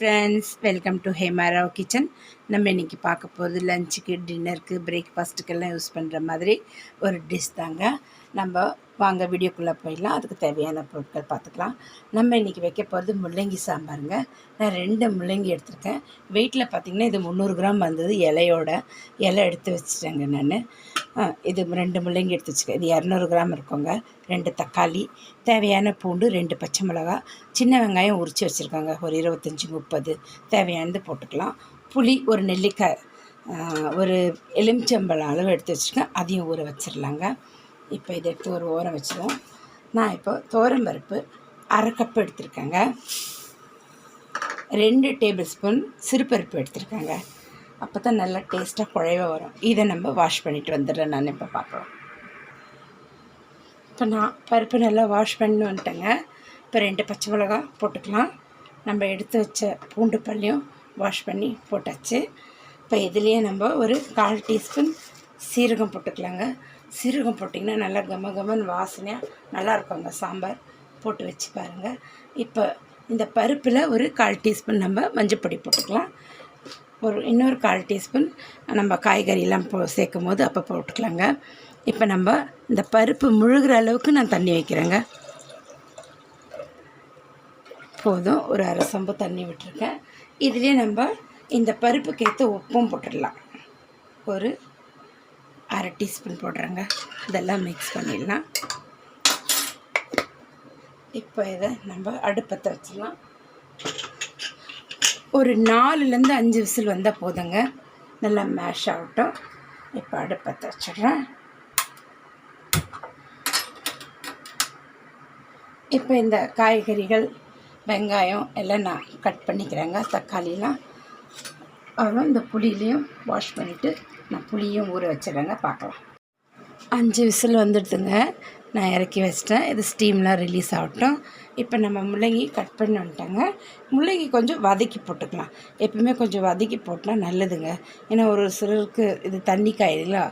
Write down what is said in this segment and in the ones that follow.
Friends welcome to Hemarao kitchen நம்ம இன்றைக்கி பார்க்க போகிறது லஞ்சுக்கு டின்னருக்கு பிரேக்ஃபாஸ்ட்டுக்கெல்லாம் யூஸ் பண்ணுற மாதிரி ஒரு டிஷ் தாங்க. நம்ம வாங்க வீடியோக்குள்ளே போயிடலாம். அதுக்கு தேவையான பொருட்கள் பார்த்துக்கலாம். நம்ம இன்றைக்கி வைக்க போகிறது முள்ளங்கி சாம்பாருங்க. நான் ரெண்டு முள்ளங்கி எடுத்திருக்கேன். வெயிட்டில் பார்த்திங்கன்னா இது முந்நூறு கிராம் வந்தது. இலையோட இலை எடுத்து வச்சுட்டேங்க நான். இது ரெண்டு முள்ளங்கி எடுத்து வச்சுக்கேன் இது இரநூறு கிராம் இருக்குங்க. ரெண்டு தக்காளி தேவையான பூண்டு ரெண்டு பச்சை மிளகா சின்ன வெங்காயம் உரித்து வச்சுருக்காங்க. ஒரு இருபத்தஞ்சி முப்பது தேவையானது போட்டுக்கலாம். புளி ஒரு நெல்லிக்காய் ஒரு எலுமிச்சம்பழம் அளவு எடுத்து வச்சுருக்கேன். அதையும் ஊற வச்சிடலாங்க இப்போ இதை எடுத்து ஒரு ஓரம் வச்சுருவோம். நான் இப்போ தோரம் பருப்பு அரை கப் எடுத்திருக்கேங்க. ரெண்டு டேபிள் ஸ்பூன் சிறுபருப்பு எடுத்திருக்கேங்க. அப்போ தான் நல்லா டேஸ்ட்டாக குழைவ வரும். இதை நம்ம வாஷ் பண்ணிட்டு வந்துடுறேன் நான் இப்போ பார்க்குறோம் இப்போ நான் பருப்பு நல்லா வாஷ் பண்ணி வந்துட்டேங்க. இப்போ ரெண்டு பச்சை மிளகா போட்டுக்கலாம். நம்ம எடுத்து வச்ச பூண்டு பல்லையும் வாஷ் பண்ணி போட்டாச்சு. இப்போ இதுலேயே நம்ம ஒரு கால் டீஸ்பூன் சீரகம் போட்டுக்கலாங்க. சீரகம் போட்டிங்கன்னா நல்லா கம கமன்னு வாசனையாக நல்லாயிருக்குங்க சாம்பார். போட்டு வச்சு பாருங்கள் இப்போ இந்த பருப்பில் ஒரு கால் டீஸ்பூன் நம்ம மஞ்சப்பொடி போட்டுக்கலாம். ஒரு இன்னொரு கால் டீஸ்பூன் நம்ம காய்கறியெல்லாம் போ சேர்க்கும் போது அப்போ போட்டுக்கலாங்க. இப்போ நம்ம இந்த பருப்பு முழுகிற அளவுக்கு நான் தண்ணி வைக்கிறேங்க. போதும் ஒரு அரை சம்பு தண்ணி விட்டுருக்கேன். இதுலேயே நம்ம இந்த பருப்புக்கு ஏற்ற உப்பும் போட்டுடலாம். ஒரு அரை டீஸ்பூன் போடுறேங்க. இதெல்லாம் மிக்ஸ் பண்ணிடலாம். இப்போ இதை நம்ம அடுப்பத்தை வச்சிடலாம். ஒரு நாலுலேருந்து அஞ்சு விசில் வந்தால் போதுங்க. நல்லா மேஷ் ஆகட்டும். இப்போ அடுப்பத்தை வச்சிடுறேன். இப்போ இந்த காய்கறிகள் வெங்காயம் எல்லாம் நான் கட் பண்ணிக்கிறேங்க. தக்காளிலாம். அப்புறம் இந்த புளியிலையும் வாஷ் பண்ணிவிட்டு நான் புளியும் ஊற வச்சிடறேங்க பார்க்கலாம். அஞ்சு விசில் வந்துடுதுங்க. நான் இறக்கி வச்சிட்டேன். இது ஸ்டீம்லாம் ரிலீஸ் ஆகட்டும். இப்போ நம்ம முள்ளங்கி கட் பண்ணி வந்துட்டாங்க. முள்ளங்கி கொஞ்சம் வதக்கி போட்டுக்கலாம். எப்பவுமே கொஞ்சம் வதக்கி போட்டால் நல்லதுங்க. ஏன்னா ஒரு சிலருக்கு இது தண்ணி காய்களா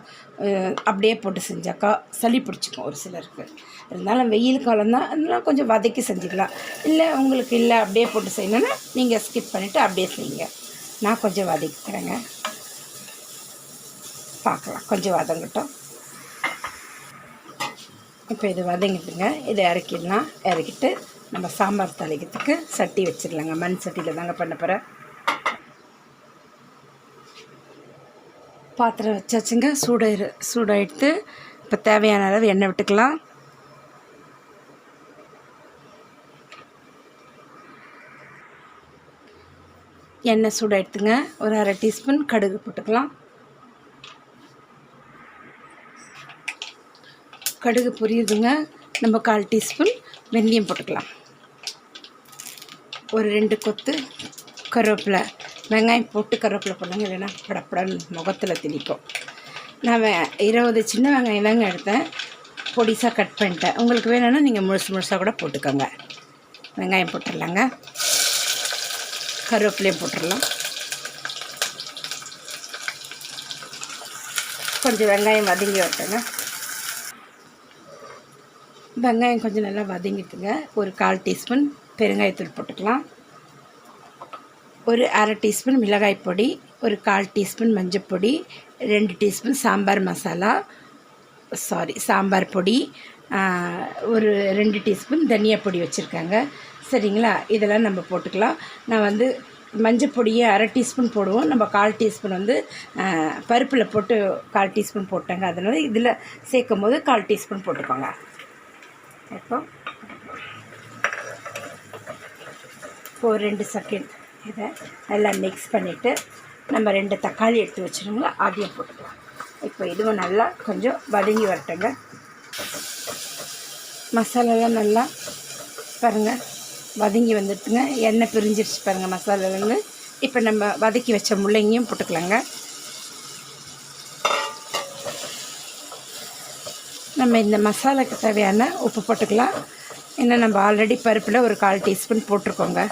அப்படியே போட்டு செஞ்சாக்கா சளி பிடிச்சிக்கும் ஒரு சிலருக்கு. இருந்தாலும் வெயில் காலம் தான் அதனால கொஞ்சம் வதக்கி செஞ்சுக்கலாம். இல்லை உங்களுக்கு இல்லை அப்படியே போட்டு செய்யணுன்னா நீங்கள் ஸ்கிப் பண்ணிவிட்டு அப்படியே செய்யுங்க. நான் கொஞ்சம் வதக்கிக்கிறேங்க பார்க்கலாம். கொஞ்சம் வதங்கட்டும். இப்போ இது வதங்கிட்டுங்க. இதை இறக்கிடலாம். இறக்கிட்டு நம்ம சாம்பார் தாளிக்கிறதுக்கு சட்டி வச்சிடலாங்க. மண் சட்டியில் தாங்க பண்ண போகிறேன் பாத்திரம் வச்சாச்சுங்க. சூடாயிரு சூடாயிட்டு இப்போ தேவையான அளவு எண்ணெய் விட்டுக்கலாம். எண்ணெய் சூடாயிடுத்துங்க ஒரு அரை டீஸ்பூன் கடுகு போட்டுக்கலாம். கடுகு பொரியுதுங்க. நம்ம கால் டீஸ்பூன் வெந்தயம் போட்டுக்கலாம். ஒரு ரெண்டு கொத்து கருவேப்பிலை. வெங்காயம் போட்டு கருவேப்பிலை பண்ணுங்க இல்லைன்னா படப்படன்னு முகத்தில் திணிக்கும் நான் வே இருபது சின்ன வெங்காயம் தாங்க எடுத்தேன். பொடிசாக கட் பண்ணிட்டேன். உங்களுக்கு வேணும்னா நீங்கள் முழுசு முழுசாக கூட போட்டுக்கோங்க. வெங்காயம் போட்டுடலாங்க. கருவேப்பிலையும் போட்டுடலாம். கொஞ்சம் வெங்காயம் வதங்கி வரட்டுங்க. வெங்காயம் கொஞ்சம் நல்லா வதங்கிட்டுங்க. ஒரு கால் டீஸ்பூன் பெருங்காயத்தூள் போட்டுக்கலாம். ஒரு அரை டீஸ்பூன் மிளகாய் பொடி ஒரு கால் டீஸ்பூன் மஞ்சள் பொடி ரெண்டு டீஸ்பூன் சாம்பார் மசாலா சாரி சாம்பார் பொடி ஒரு ரெண்டு டீஸ்பூன் தனியா பொடி வச்சுருக்காங்க. சரிங்களா? இதெல்லாம் நம்ம போட்டுக்கலாம். நான் வந்து மஞ்சள் பொடியை அரை டீஸ்பூன் போடுவோம். நம்ம கால் டீஸ்பூன் வந்து பருப்பில் போட்டு கால் டீஸ்பூன் போட்டாங்க. அதனால் இதில் சேர்க்கும் போது கால் டீஸ்பூன் போட்டுக்கோங்க. இப்போ இப்போ ஒரு ரெண்டு செகண்ட் இதை நல்லா மிக்ஸ் பண்ணிவிட்டு நம்ம ரெண்டு தக்காளி எடுத்து வச்சுருங்களா அதையும் போட்டுக்கலாம். இப்போ இதுவும் நல்லா கொஞ்சம் வதங்கி வரட்டுங்க. மசாலாலாம் நல்லா பாருங்கள் வதங்கி வந்துட்டுங்க எண்ணெய் பிரிஞ்சிருச்சு பாருங்கள் மசாலாலேருந்து இப்போ நம்ம வதக்கி வச்ச முள்ளங்கியும் போட்டுக்கலாங்க. நம்ம இந்த மசாலாக்கு தேவையான உப்பு போட்டுக்கலாம். ஏன்னா நம்ம ஆல்ரெடி பருப்பில் ஒரு கால் டீஸ்பூன் போட்டிருக்கோங்க.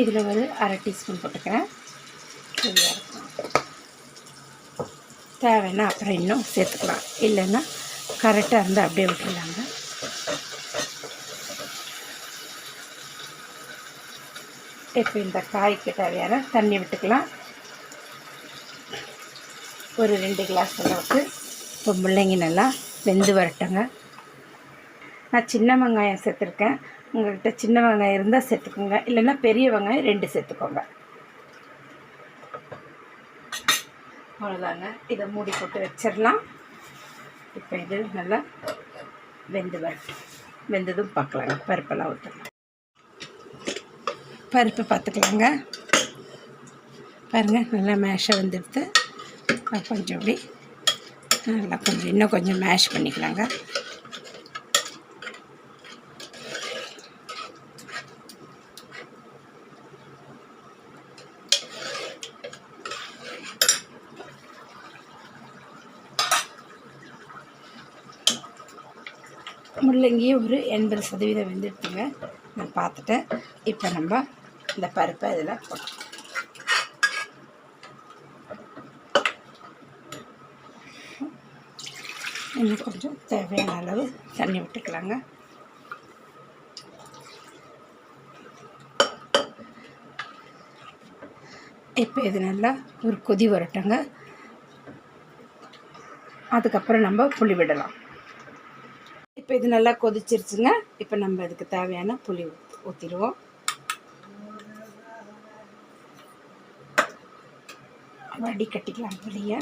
இதில் ஒரு அரை டீஸ்பூன் போட்டுக்கிறேன். சரியாக இருக்கும். தேவைன்னா அப்புறம் இன்னும் சேர்த்துக்கலாம். இல்லைன்னா கரெக்டாக இருந்தால் அப்படியே விட்டுருலாங்க இப்போ இந்த காய்க்கு தேவையான தண்ணி விட்டுக்கலாம். ஒரு ரெண்டு கிளாஸ் அளவுக்கு. இப்போ முள்ளங்கி நல்லா வெந்து வரட்டுங்க. நான் சின்ன வெங்காயம் சேர்த்துருக்கேன். உங்கள்கிட்ட சின்ன வெங்காயம் இருந்தால் சேர்த்துக்கோங்க. இல்லைன்னா பெரிய வெங்காயம் ரெண்டு சேர்த்துக்கோங்க. அவ்வளோதாங்க இதை மூடி போட்டு வச்சிடலாம். இப்போ இது நல்லா வெந்து வரட்டும். வெந்ததும் பார்க்கலாங்க. பருப்பெல்லாம் ஊற்றலாம் பருப்பு பார்த்துக்கலாங்க. பாருங்கள் நல்லா மேஷாக வந்துடுது கொஞ்சம் அப்படி நல்லா கொஞ்சம் இன்னும் கொஞ்சம் மேஷ் பண்ணிக்கலாங்க. முள்ளங்கி ஒரு எண்பது சதவீதம் வெந்துடுத்துங்க நான் பார்த்துட்டேன். இப்போ நம்ம இந்த பருப்பை இதில் போட்டோம் இன்னும் கொஞ்சம் தேவையான அளவு தண்ணி விட்டுக்கலாங்க. இப்போ இது நல்லா ஒரு கொதி வரட்டுங்க. அதுக்கப்புறம் நம்ம புளி விடலாம். இப்போ இது நல்லா கொதிச்சிருச்சுங்க. இப்போ நம்ம இதுக்கு தேவையான புளி ஊற்றிடுவோம் வடி கட்டிக்கலாம் புளியை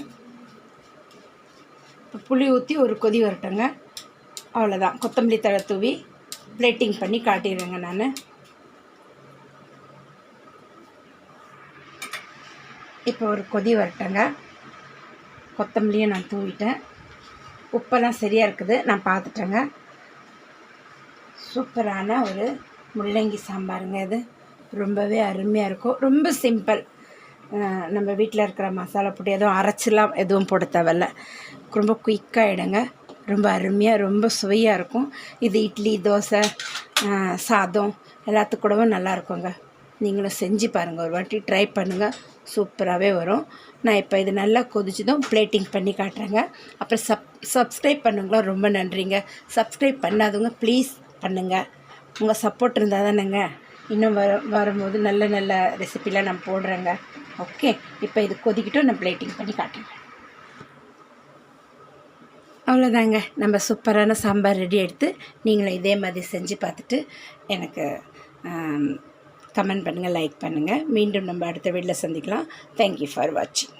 இப்போ புளி ஊற்றி ஒரு கொதி வரட்டுங்க. அவ்வளோதான் கொத்தமல்லி தழை தூவி பிளேட்டிங் பண்ணி காட்டிடுறேங்க நான். இப்போ ஒரு கொதி வரட்டுங்க. கொத்தமல்லியும் நான் தூவிட்டேன். உப்பெல்லாம் சரியாக இருக்குது. நான் பார்த்துட்டேங்க. சூப்பரான ஒரு முள்ளங்கி சாம்பாருங்க இது. ரொம்பவே அருமையாக இருக்கும். ரொம்ப சிம்பிள். நம்ம வீட்டில் இருக்கிற மசாலா பொடி எதுவும் அரைச்சிலாம் எதுவும் போட தேவையில்ல. ரொம்ப குயிக்காகிடுங்க ரொம்ப அருமையாக ரொம்ப சுவையாக இருக்கும். இது இட்லி தோசை சாதம் எல்லாத்துக்கு கூடவும் நல்லா இருக்குங்க. நீங்களும் செஞ்சு பாருங்கள் ஒரு வாட்டி ட்ரை பண்ணுங்கள் சூப்பராகவே வரும். நான் இப்போ இது நல்லா கொதிச்சதும் பிளேட்டிங் பண்ணி காட்டுறேங்க. அப்புறம் சப் சப்ஸ்கிரைப் பண்ணுங்களா ரொம்ப நன்றிங்க. சப்ஸ்கிரைப் பண்ணாதவங்க ப்ளீஸ் பண்ணுங்கள் உங்கள் சப்போர்ட் இருந்தால் தானேங்க. இன்னும் வர வரும்போது நல்ல நல்ல ரெசிபிலாம் நான் போடுறேங்க. ஓகே இப்போ இது கொதிக்கிட்டும் நான் பிளேட்டிங் பண்ணி காட்டுறேன். அவ்வளோதாங்க நம்ம சூப்பரான சாம்பார் ரெடி எடுத்து நீங்களும் இதே மாதிரி செஞ்சு பார்த்துட்டு எனக்கு கமெண்ட் பண்ணுங்கள் லைக் பண்ணுங்கள் மீண்டும் நம்ம அடுத்த வீட்டில் சந்திக்கலாம். தேங்க்யூ ஃபார் வாட்சிங்